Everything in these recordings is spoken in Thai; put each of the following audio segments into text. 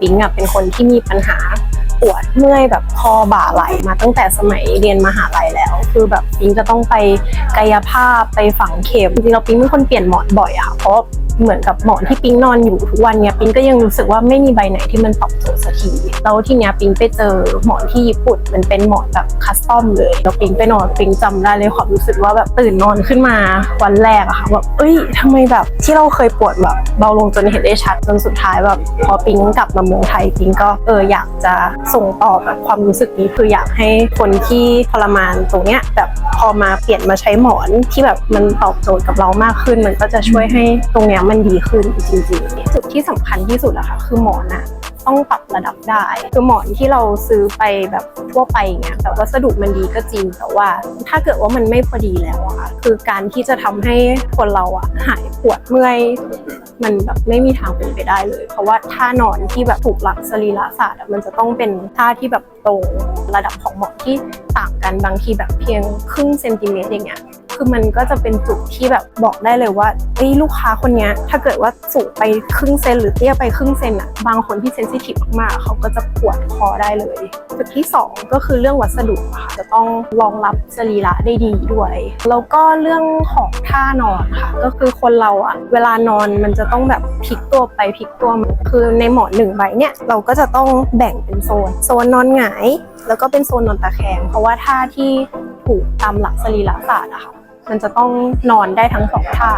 ปิงอะเป็นคนที่มีปัญหาปวดเมื่อยแบบคอบ่าไหลมาตั้งแต่สมัยเรียนมหาลัยแล้ว คือแบบปิงจะต้องไปกายภาพไปฝังเข็มจริงๆเราปิงเป็นคนเปลี่ยนหมอนบ่อยอะค่ะเพราะ เหมือนกับหมอนที่ปิงนอนอยู่ทุกวันเนี้ยปิงก็ยังรู้สึกว่าไม่มีใบไหนที่มันตอบโจทย์สักทีแล้วทีเนี้ยปิงไปเจอหมอนที่ญี่ปุ่นมันเป็นหมอนแบบคัสตอมเลยแล้วปิงไปนอนปิงจำได้เลยความรู้สึกว่าแบบตื่นนอนขึ้นมาวันแรกอะค่ะแบบเอ้ยทำไมแบบที่เราเคยปวดแบบเบาลงจนเห็นได้ชัดจนสุดท้ายแบบพอปิงกลับมาเมืองไทยปิงก็เอออยากจะส่งต่อแบบความรู้สึกนี้คืออยากให้คนที่ทรมานตรงเนี้ยแบบพอมาเปลี่ยนมาใช้หมอนที่แบบมันตอบโจทย์กับเรามากขึ้น มันก็จะช่วยให้ตรงเนี้ยมันดีขึ้นจริงๆ จุดที่สำคัญที่สุดอะค่ะคือหมอนอะต้องปรับระดับได้คือหมอนที่เราซื้อไปแบบทั่วไปอย่างเงี้ยแต่วัสดุมันดีก็จริง แต่ว่าถ้าเกิดว่ามันไม่พอดีแล้วอะค่ะคือการที่จะทำให้คนเราอะหายปวดเมื่อย มันแบบไม่มีทางเป็นไปได้เลย เพราะว่าท่านอนที่แบบถูกหลักสรีระศาสตร์มันจะต้องเป็นท่าที่แบบตรงระดับของหมอนที่ต่างกันบางทีแบบเพียงครึ่งเซนติเมตรอย่างเงี้ย คือมันก็จะเป็นจุดที่แบบบอกได้เลยว่าเอ้ยลูกค้าคนนี้ถ้าเกิดว่าสูงไปครึ่งเซนหรือเตี้ยไปครึ่งเซนอะบางคนที่เซนซิทีฟมากๆเขาก็จะปวดคอได้เลยจุดที่สองก็คือเรื่องวัสดุค่ะจะต้องรองรับสรีระได้ดีด้วยแล้วก็เรื่องของท่านอนค่ะก็คือคนเราอะเวลานอนมันจะต้องแบบพลิกตัวไปพลิกตัวมาคือในหมอนหนึ่งใบเนี่ยเราก็จะต้องแบ่งเป็นโซน โซนนอนหงาย แล้วก็เป็นโซนนอนตะแคง เพราะว่าท่าที่ถูกตามหลักสรีระศาสตร์อะค่ะ มันจะต้องนอนได้ทั้งสองท่า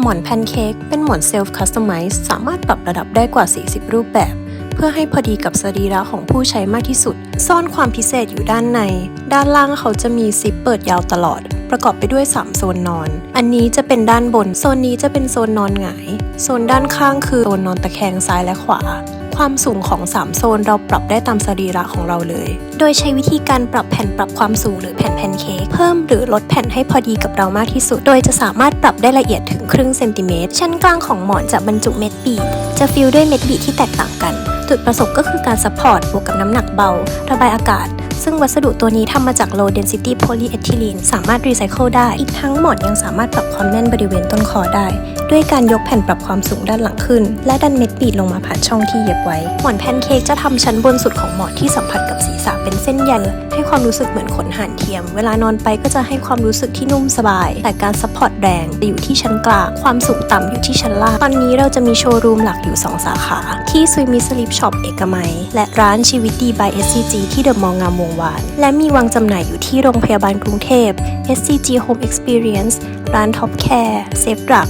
หมอนแพนเค้กเป็นหมอนเซลฟ์คัสตอมไมซ์สามารถปรับระดับได้กว่า 40 รูปแบบ เพื่อให้พอดีกับสรีระของผู้ใช้มากที่สุด ซ่อนความพิเศษอยู่ด้านใน ด้านล่างเขาจะมีซิปเปิดยาวตลอด ประกอบไปด้วย 3 โซนนอน อันนี้จะเป็นด้านบน โซนนี้จะเป็นโซนนอนหงาย โซนด้านข้างคือโซนนอนตะแคงซ้ายและขวา ความสูงของ 3 โซนเราปรับได้ตามสรีระของเราเลย โดยใช้วิธีการปรับแผ่นปรับความสูงหรือแผ่นแพนเค้กเพิ่มหรือลดแผ่นให้พอดีกับเรามากที่สุด โดยจะสามารถปรับได้ละเอียดถึงครึ่งเซนติเมตร ชั้นกลางของหมอนจะบรรจุเม็ดบีบจะฟิลด้วยเม็ดบีบที่แตกต่างกัน จุดประสงค์ก็คือการซัพพอร์ตบวกกับน้ำหนักเบา ระบายอากาศ ซึ่งวัสดุตัวนี้ทำมาจาก low density polyethylene สามารถรีไซเคิลได้ อีกทั้งหมอนยังสามารถปรับความแน่นบริเวณต้นคอได้ ด้วยการยกแผ่นปรับความสูงด้านหลังขึ้น และดันเม็ดบีดลงมาผ่านช่องที่เย็บไว้ หมอนแพนเค้กจะทำชั้นบนสุดของหมอนที่สัมผัสกับศีรษะเป็นเส้นใยให้ความรู้สึกเหมือนขนห่านเทียม เวลานอนไปก็จะให้ความรู้สึกที่นุ่มสบาย แต่การซัพพอร์ตแรงจะอยู่ที่ชั้นกลาง ความสูงต่ำอยู่ที่ชั้นล่าง ตอนนี้เราจะมีโชว์รูมหลักอยู่ 2 สาขา ที่ซุยมิสลิปช็อปเอกมัย และร้านชีวิตดี by SCG ที่เดอะมองงามวงวาน และมีวางจำหน่ายอยู่ที่โรงพยาบาลกรุงเทพ SCG Home Experience ร้าน Top Care Safe Drug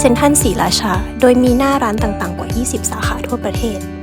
เซ็นทรัลศรีราชา โดยมีหน้าร้านต่างๆ กว่า 20 สาขาทั่วประเทศ